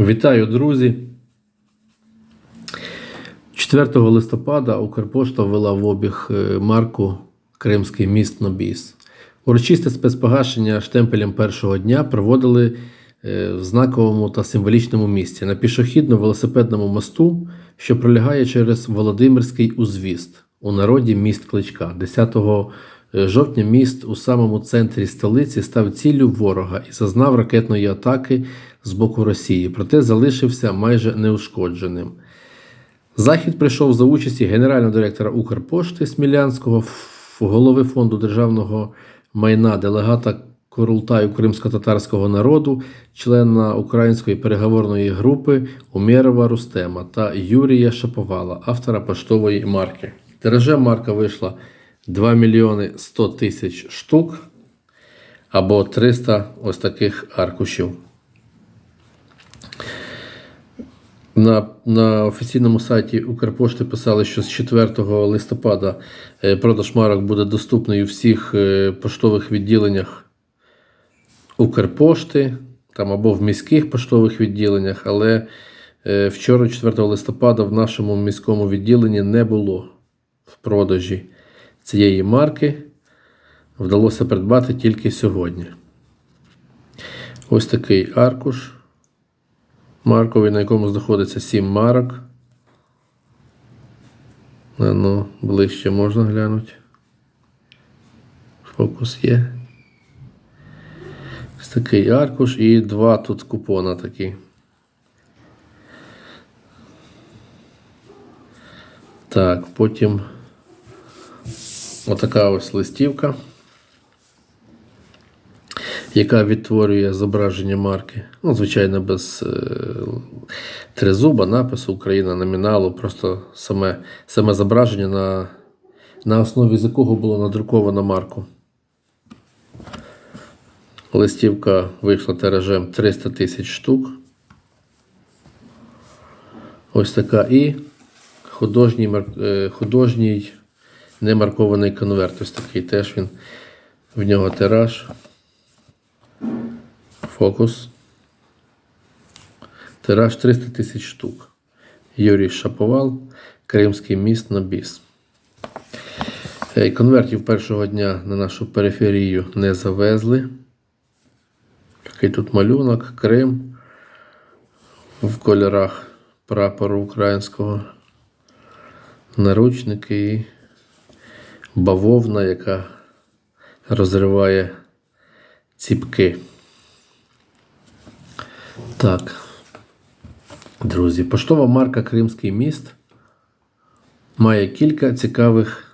Вітаю, друзі! 4 листопада Укрпошта ввела в обіг е, марку Кримський міст Нобіс. Урочисте спецпогашення штемпелем першого дня проводили е, в знаковому та символічному місці на пішохідно-велосипедному мосту, що пролягає через Володимирський узвіст, у народі міст Кличка. 10 жовтня міст у самому центрі столиці став ціллю ворога і зазнав ракетної атаки з боку Росії, проте залишився майже неушкодженим. Захід прийшов за участі генерального директора Укрпошти Смілянського, голови фонду державного майна, делегата Корултаю кримсько-татарського народу, члена української переговорної групи Умєрова Рустема та Юрія Шаповала, автора поштової марки. Тиражем марка вийшла 2 мільйони 100 тисяч штук або 300 ось таких аркушів. На, на офіційному сайті Укрпошти писали, що з 4 листопада е, продаж марок буде доступний у всіх е, поштових відділеннях Укрпошти там або в міських поштових відділеннях, але е, вчора, 4 листопада, в нашому міському відділенні не було в продажі цієї марки. Вдалося придбати тільки сьогодні. Ось такий аркуш марковий, на якому знаходиться 7 марок. Ну, ближче можна глянути. Фокус є. Ось такий аркуш і два тут купона такі. Так, потім отака ось листівка, яка відтворює зображення марки. Ну, звичайно, без е, тризуба, напису Україна номіналу, просто саме, саме зображення, на, на основі з якого було надруковано марку. Листівка вийшла тиражем 300 тисяч штук. Ось така. І художній, е, художній немаркований конверт. Ось такий теж він. В нього тираж. Фокус. Тираж 300 тисяч штук. Юрій Шаповал, Кримський міст на біс. Конвертів першого дня на нашу периферію не завезли. Такий тут малюнок, Крим в кольорах прапору українського, наручники і бавовна, яка розриває ціпки. Так, друзі, поштова марка Кримський міст має кілька цікавих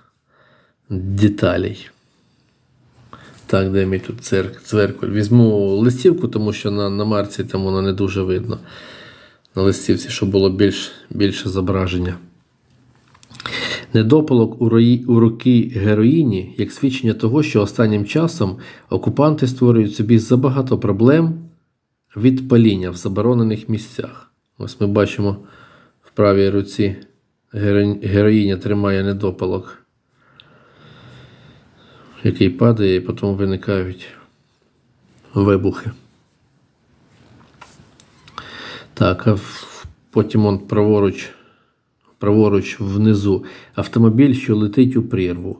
деталей. Так, де мій тут цверкуль. Візьму листівку, тому що на, на марці там воно не дуже видно. На листівці, щоб було більш, більше зображення. Недопалок у, рої, у руки героїні, як свідчення того, що останнім часом окупанти створюють собі забагато проблем від паління в заборонених місцях. Ось ми бачимо в правій руці героїня тримає недопалок який падає, і потім виникають вибухи. Так, а потім он праворуч, праворуч внизу автомобіль, що летить у прірву,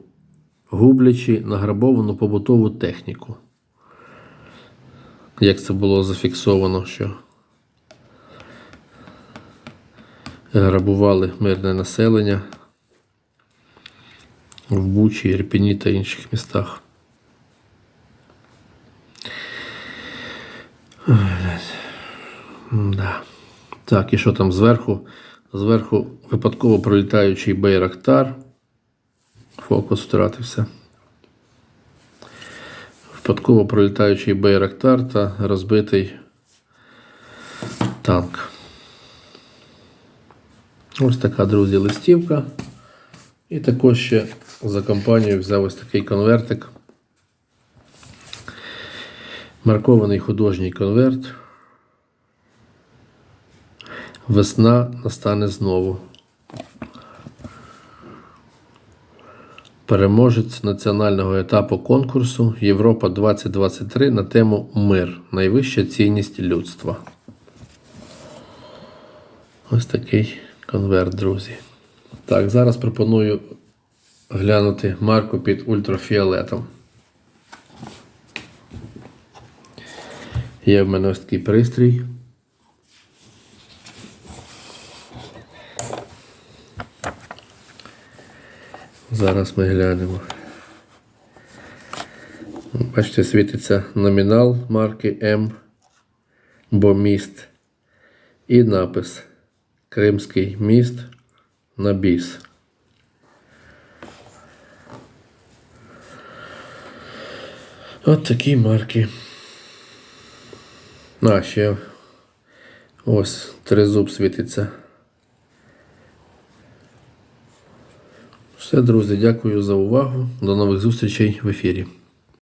гублячи награбовану побутову техніку. Як це було зафіксовано, що грабували мирне населення в Бучі, Ірпіні та інших містах. Да. Так, і що там зверху? Зверху випадково пролітаючий Бейрактар. Фокус втратився. Випадково пролітаючий Бейрактар та розбитий танк. Ось така, друзі, листівка. І також ще за компанію взяв ось такий конвертик. Маркований художній конверт. Весна настане знову. Переможець національного етапу конкурсу Європа 2023 на тему Мир. Найвища цінність людства. Ось такий конверт, друзі. Так, зараз пропоную глянути марку під ультрафіолетом. Є в мене ось такий пристрій. Зараз ми глянемо. Бачите, світиться номінал марки М, бо міст. І напис Кримський міст на біс. От такі марки. А, ще ось тризуб світиться. Все, друзі, дякую за увагу. До нових зустрічей в ефірі.